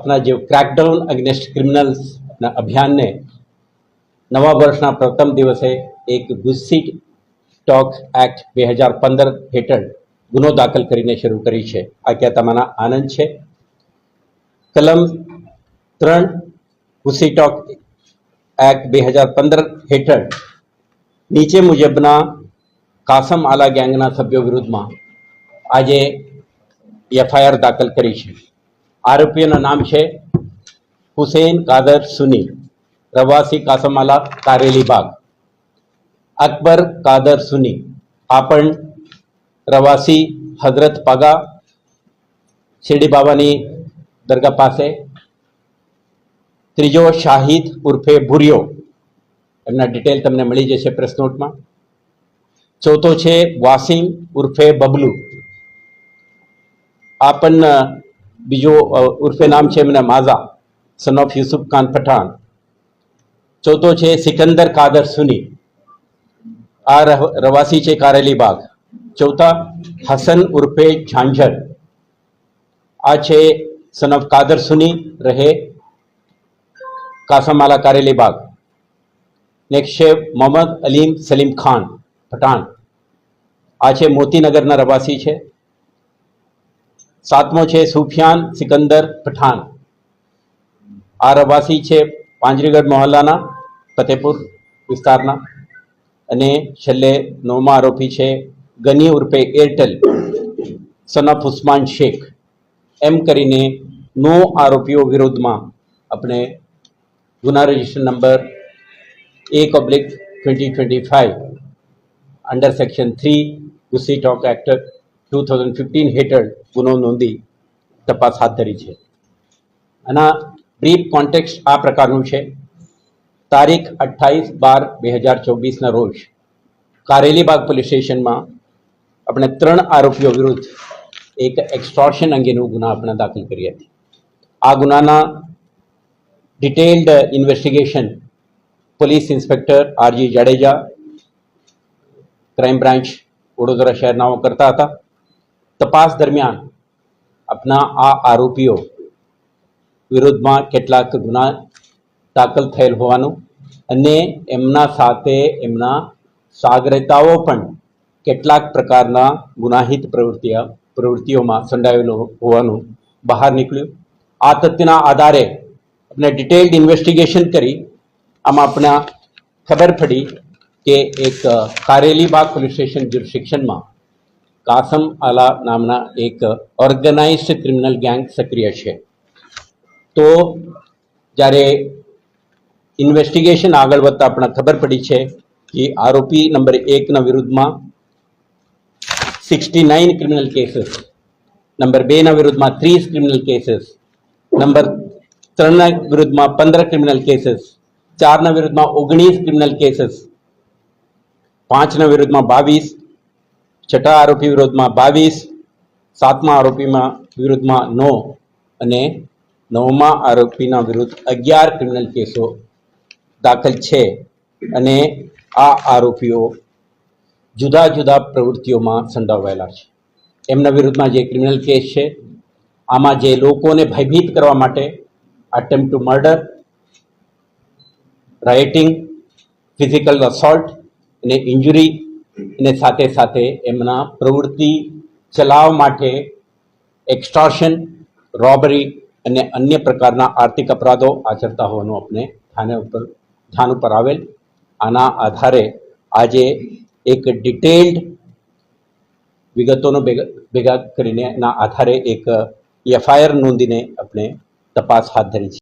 આપણા જે ક્રેકડાઉન અગેન્સ્ટ ક્રિમિનલ્સના અભિયાનને નવા વર્ષના પ્રથમ દિવસે એક ગુસ્સી ટોક એક્ટ બે હજાર પંદર હેઠળ ગુનો દાખલ કરીને શરૂ કરી છે. આ કહેતા મને આનંદ છે? કલમ ત્રણ ગુસ્સી ટોક એક્ટ બે હજાર પંદર હેઠળ નીચે મુજબના કાસમ આલા ગેંગના સભ્યો વિરુદ્ધમાં આજે એફઆઈઆર દાખલ કરી છે. આરોપીઓના નામ છે હુસેન કાદર સુની પ્રવાસી કાસમાલા કારેલી બાગ, અકબર કાદર સુની આપણ પણ પ્રવાસી હજરત પગા, શિરડી બાબાની દરગાહ પાસે, ત્રીજો શાહિદ ઉર્ફે ભૂરિયો, એમના ડિટેલ તમને મળી જશે પ્રેસ નોટમાં ચોથો છે વાસીમ ઉર્ફે બબલુ. આ બીજો ઉર્ફે નામ છે એમને માઝા સન ઓફ યુસુફ ખાન પઠાણ. ચોથો છે સિકંદર કાદર સુની. આ રવાસી છે કારેલી બાગ. ચોથા, હસન ઉર્ફે ઝાંઝર. આ છે સન ઓફ કાદર સુની, રહે કાસામાલા કારેલી બાગ. નેક્સ્ટ છે મોહમ્મદ અલીમ સલીમ ખાન, પઠાણ. આ છે મોતીનગરના રવાસી છે. સાતમો છે સુફિયાન સિકંદર પઠાણ. આ રવાસી છે પાંજરીગઢ મોહલ્લાના, ફતેપુર વિસ્તારના. અને છેલ્લે નવમા આરોપી છે ગની ઉર્ફે Airtel son of Usman Shaikh. એમ કરીને નો આરોપીઓ વિરુદ્ધમાં આપણે ગુના રજિસ્ટર નંબર એક oblique twenty twenty five under section three ગુસ્સી ટોક એક્ટ ટુ થાઉઝન્ડ ફિફ્ટીન હેઠળ ગુનો નોંધી તપાસ હાથ ધરી છે. આના બ્રીફ કોન્ટેક્સ આ પ્રકારનું છે. તારીખ અઠ્ઠાવીસ બાર બે હજાર ચોવીસના રોજ કારેલીબાગ પોલીસ સ્ટેશનમાં આપણે ત્રણ આરોપીઓ વિરુદ્ધ એક એક્સ્ટોર્શન અંગેનું ગુના આપણે દાખલ કરી હતી. આ ગુનાના detailed investigation police inspector R G Jadeja crime branch Vadodara શહેરનાઓ કરતા હતા. તપાસ દરમિયાન આપના આ આરોપીઓ વિરુદ્ધમાં કેટલાક ગુના દાખલ થયેલ હોવાનું અને એમના સાથે એમના સાગરેતાઓ પણ કેટલાક પ્રકારના ગુનાહિત પ્રવૃત્તિઓ, પ્રવૃત્તિઓમાં સંડાયેલો હોવાનું બહાર નીકળ્યું. આ તથ્યના આધારે આપણે ડિટેલ્ડ ઇન્વેસ્ટિગેશન કરી, આમાં આપણા ખબર પડી કે એક કારેલીબાગ પોલીસ સ્ટેશન જ્યુરિસ્ડિક્શનમાં કાસમ આલા નામના એક ઓર્ગેનાઇઝડ ક્રિમિનલ ગેંગ સક્રિય છે. તો જ્યારે ઇન્વેસ્ટિગેશન આગળ વધતા આપણે ખબર પડી છે કે આરોપી નંબર એકના વિરુદ્ધમાં sixty nine criminal cases number બેના વિરુદ્ધમાં ત્રીસ ક્રિમિનલ કેસીસ નંબર ત્રણના વિરુદ્ધમાં પંદર ક્રિમિનલ કેસીસ ચારના વિરુદ્ધમાં ઓગણીસ ક્રિમિનલ કેસીસ પાંચના વિરુદ્ધમાં બાવીસ છઠ્ઠા આરોપી વિરોધમાં બાવીસ, સાતમા આરોપીમાં વિરુદ્ધમાં નો અને નવમા આરોપીના વિરુદ્ધ અગિયાર ક્રિમિનલ કેસો દાખલ છે. અને આ આરોપીઓ જુદા જુદા પ્રવૃત્તિઓમાં સંડોવાયેલા છે. એમના વિરુદ્ધમાં જે ક્રિમિનલ કેસ છે, આમાં જે લોકોને ભયભીત કરવા માટે attempt to murder rioting physical assault અને ઇન્જુરી અને સાથે સાથે એમના પ્રવૃત્તિ ચલાવ માટે એક્સ્ટોર્શન, રોબરી અને અન્ય પ્રકારના આર્થિક અપરાધો આચરતા હોવાનું આપણે થાને ઉપર, થાન ઉપર આવેલ. આના આધારે આજે એક ડિટેલ્ડ વિગતોનો ભેગા ભેગા કરીને એના આધારે એક એફઆઈઆર નોંધીને આપણે તપાસ હાથ ધરી છે.